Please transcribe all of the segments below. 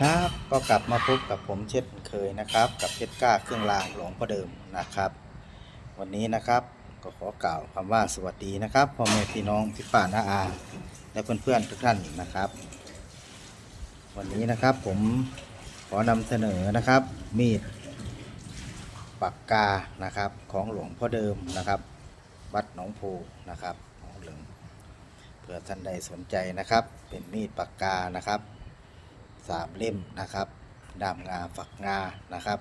ครับก็กลับมาพบกับผมเช่นเคยนะครับ กับเพชรกล้าเครื่องรางหลวงพ่อเดิมนะครับ วันนี้นะครับก็ขอกล่าวคำว่าสวัสดีนะครับพ่อแม่พี่น้องพี่ป้าน้าอา และเพื่อนๆทุกท่านนะครับ วันนี้นะครับผมขอนำเสนอนะครับ มีดปากกานะครับของหลวงพ่อเดิมนะครับ วัดหนองโพนะครับของเหลืองเผื่อท่านใดสนใจนะครับ เป็นมีดปากกานะครับ สามเล่มนะครับดามงาฝักงานะครับ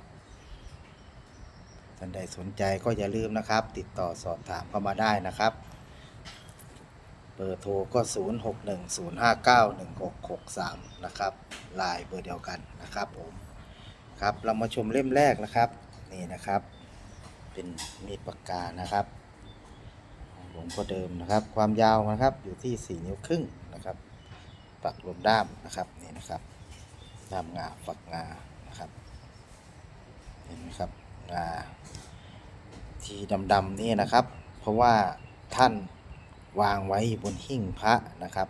ท่านใดสนใจก็อย่าลืมนะครับ ติดต่อสอบถามเข้ามาได้นะครับเบอร์โทรก็ 0610591663 นะครับลน์เบอร์เดียวกันนะครับผมครับเรามาชมเล่มแรกนะครับนี่นะครับ เป็นมีดปากกานะครับของหลวงพ่อเดิมนะครับ ความยาวนะครับอยู่ที่ 4 นิ้วครึ่งนะครับ ปักลมด้ามนะครับนี่นะครับ ด้ามงาฝักงานะครับ เห็นไหมครับงาที่ดำๆนี่นะครับ เพราะว่าท่านวางไว้บนหิ้งพระนะครับ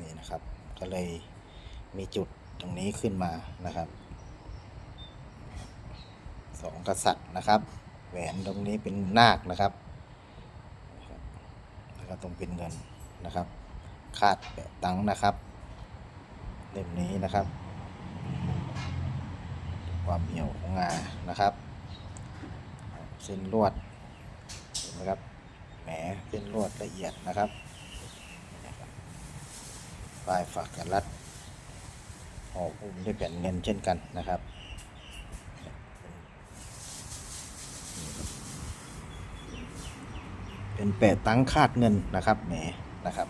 นี่นะครับ ก็เลยมีจุดตรงนี้ขึ้นมานะครับสองกษัตริย์นะครับ แหวนตรงนี้เป็นนาคนะครับแล้วก็ตรงเป็นเงินนะครับ คาดแปะตังค์นะครับเล่มนี้นะครับ ความเหี่ยวของงานะครับ เส้นลวดเห็นไหมครับแหมเส้นลวดละเอียดนะครับปลายฝักกันรัดห่อหุ้มด้วยแผ่นเงินเช่นกันนะครับเป็นแปะตั้งคาดเงินนะครับแหมนะครับ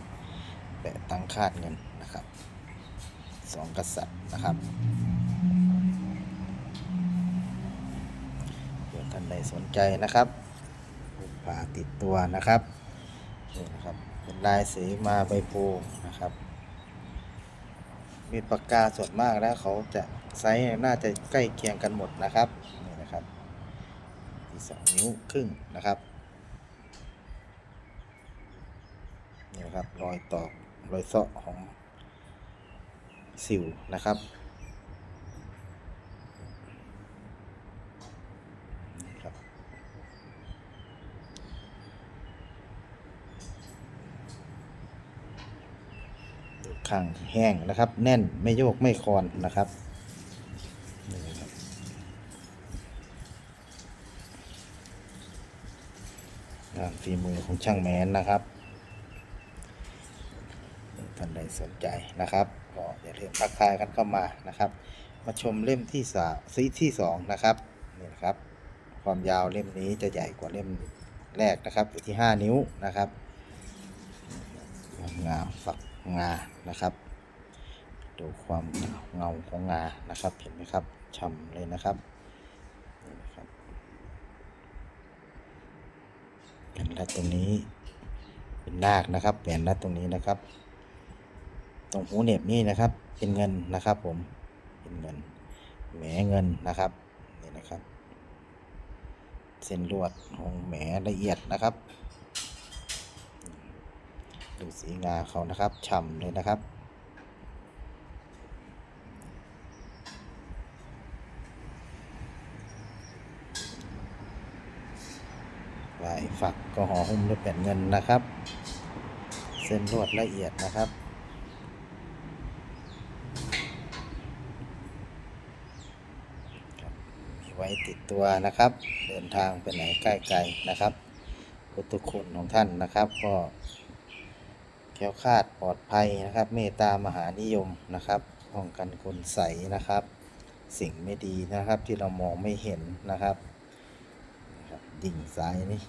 แปะตั้งคาดเงินนะครับสองกษัตริย์นะครับ ท่านใดสนใจนะครับผ่าติดตัวนะครับนี่นะครับ เป็นลายสีมาใบโพนะครับ มีปากกาส่วนมากแล้วเขาจะไซส์น่าจะใกล้เคียงกันหมดนะครับนี่นะครับที่สองนิ้วครึ่งนะครับนี่นะครับรอยตอกรอยเซาะของสิวนะครับดู ข้งแห้งนะครับ แน่นไม่โยกไม่คลอนนะครับงานฝีมือของช่างแมนนะครับท่านใดสนใจนะครับก็อย่าลืมทักทายกันเข้ามานะครับ มาชมเล่มที่สามซีที่สองนะครับนี่นะครับ ความยาวเล่มนี้จะใหญ่กว่าเล่มแรกนะครับอยู่ที่ 5 นิ้วนะครับงามฝัก งานะครับ ดูความเงาของงานะครับ เห็นไหมครับช่ำเลยนะครับนี่นะครับแผ่นรัดตรงนี้เป็นนาคนะครับแผ่นรัดตรงนี้นะครับ ตรงหูเหน็บนี่นะครับ เป็นเงินนะครับผมเป็นเงินแหมเงินนะครับนี่นะครับ เส้นลวดของแหมละเอียดนะครับ ดูสีงาเขานะครับฉ่ำเลยนะครับ ลายฝักก็ห่อหุ้มด้วยแผ่นเงินนะครับ เส้นลวดละเอียดนะครับมีไว้ติดตัวนะครับ เดินทางไปไหนใกล้ๆนะครับพุทธคุณของท่านนะครับ ก็ แคล้วคาดปลอดภัยนะครับ เมตตามหานิยมนะครับป้องกันคนใสนะครับ สิ่งไม่ดีนะครับที่เรามองไม่เห็นนะครับดิ่งสายนี่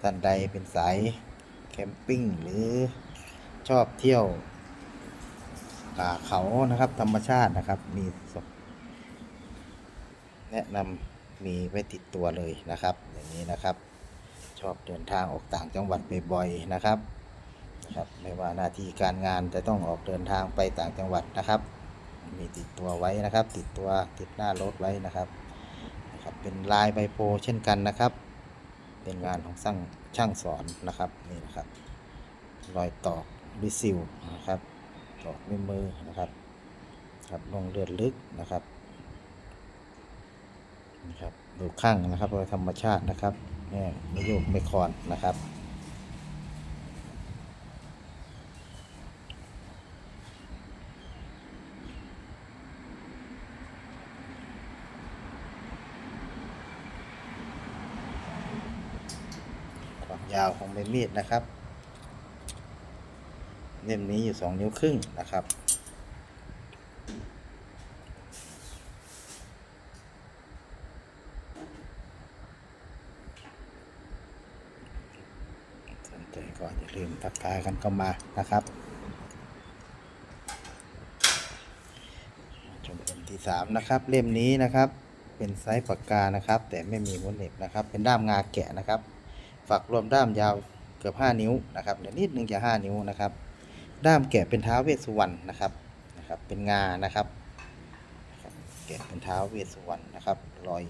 ท่านใดเป็นสายแคมปิ้งหรือชอบเที่ยวป่าเขานะครับ ธรรมชาตินะครับมีแนะนำมีไว้ติดตัวเลยนะครับ อย่างนี้นะครับ ชอบเดินทางออกต่างจังหวัดบ่อยๆนะครับ นะครับไม่ว่าหน้าที่การงานจะต้องออกเดินทางไปต่างจังหวัดนะครับ มีติดตัวไว้นะครับ ติดตัวติดหน้ารถไว้นะครับนะครับ เป็นลายใบโพเช่นกันนะครับ เป็นงานของช่างช่างสอนนะครับนี่นะครับรอยตอกวยซิลนะครับตอกด้วยมือนะครับครับลงเลือดลึกนะครับนะครับดูข้างนะครับโดยธรรมชาตินะครับไม่ไม่โยกไม่คอนนะครับ ยาวของใบมีดนะครับ เล่มนี้อยู่สองนิ้วครึ่งนะครับ สนใจก็อย่าลืมทักทายกันเข้ามานะครับ ชมเล่มที่สามนะครับ เล่มนี้นะครับ เป็นไซส์ปากกานะครับ แต่ไม่มีม้วนเหน็บนะครับ เป็นด้ามงาแกะนะครับ ฝักรวมด้ามยาวเกือบ 5 นิ้วนะครับเดี๋ยวนิดนึงจะ5นิ้วนะครับ ด้ามแกะเป็นเท้าเวสสุวรรณนะครับนะครับ เป็นงานะครับ แกะเป็นเท้าเวสสุวรรณนะครับรอย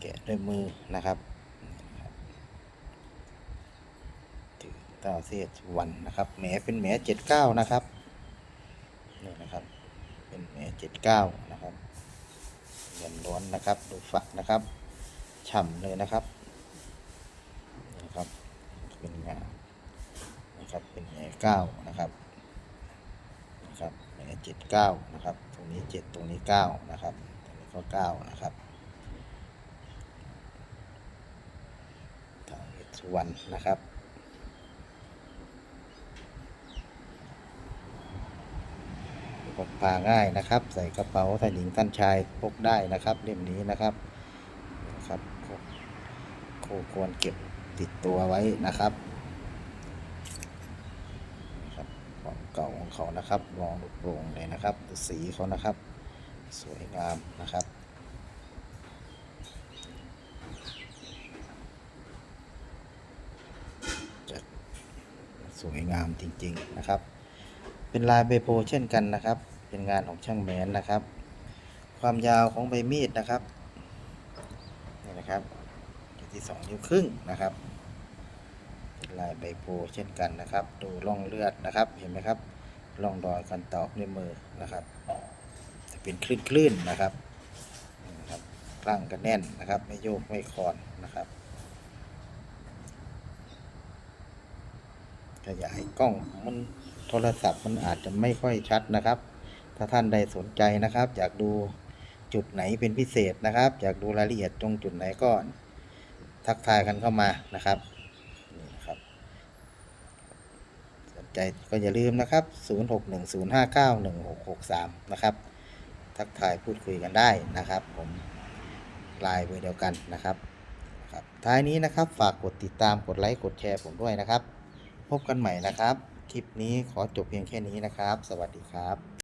แกะด้วยมือนะครับถือเต้าเสียสุวรรณนะครับแหมเป็นแหมเจ็ดเก้านะครับนี่นะครับเป็นแหมเจ็ดเก้านะครับเงินล้วนนะครับดูฝักนะครับฉ่ำเลยนะครับ เป็นงานะครับเป็นแหนเก้านะครับนะครับแหนเจ็ดเก้านะครับ ตรงนี้เจ็ดตรงนี้เก้านะครับตรงนี้ก็เก้านะครับทางเวสุวรรณนะครับพกพาง่ายนะครับ ใส่กระเป๋าท่านหญิงท่านชายพกได้นะครับเล่มนี้นะครับนะครับก็ก็ควรเก็บ ติดตัวไว้นะครับครับความเก่าของเขานะครับมองโปร่งเลยนะครับสีเขานะครับ สวยงามนะครับจะสวยงามจริงๆนะครับ เป็นลายใบโพเช่นกันนะครับ เป็นงานของช่างแมนนะครับ ความยาวของใบมีดนะครับนี่นะครับ ที่สองนิ้วครึ่งนะครับลายใบโพเช่นกันนะครับ ดูร่องเลือดนะครับ เห็นไหมครับร่องรอยการตอกด้วยมือนะครับจะเป็นคลื่นๆนะครับนี่นะครับกลั่งกันแน่นนะครับ ไม่โยกไม่คลอนนะครับ ขยายกล้องมันโทรศัพท์มันอาจจะไม่ค่อยชัดนะครับ ถ้าท่านใดสนใจนะครับ อยากดูจุดไหนเป็นพิเศษนะครับ อยากดูรายละเอียดตรงจุดไหนก็ ทักทายกันเข้ามานะครับนี่นะครับ สนใจก็อย่าลืมนะครับ 0610591663 นะครับ ทักทายพูดคุยกันได้นะครับ ผมไลน์เบอร์เดียวกันนะครับครับท้ายนี้นะครับฝากกดติดตามกดไลค์กดแชร์ผมด้วยนะครับ พบกันใหม่นะครับ คลิปนี้ขอจบเพียงแค่นี้นะครับ สวัสดีครับ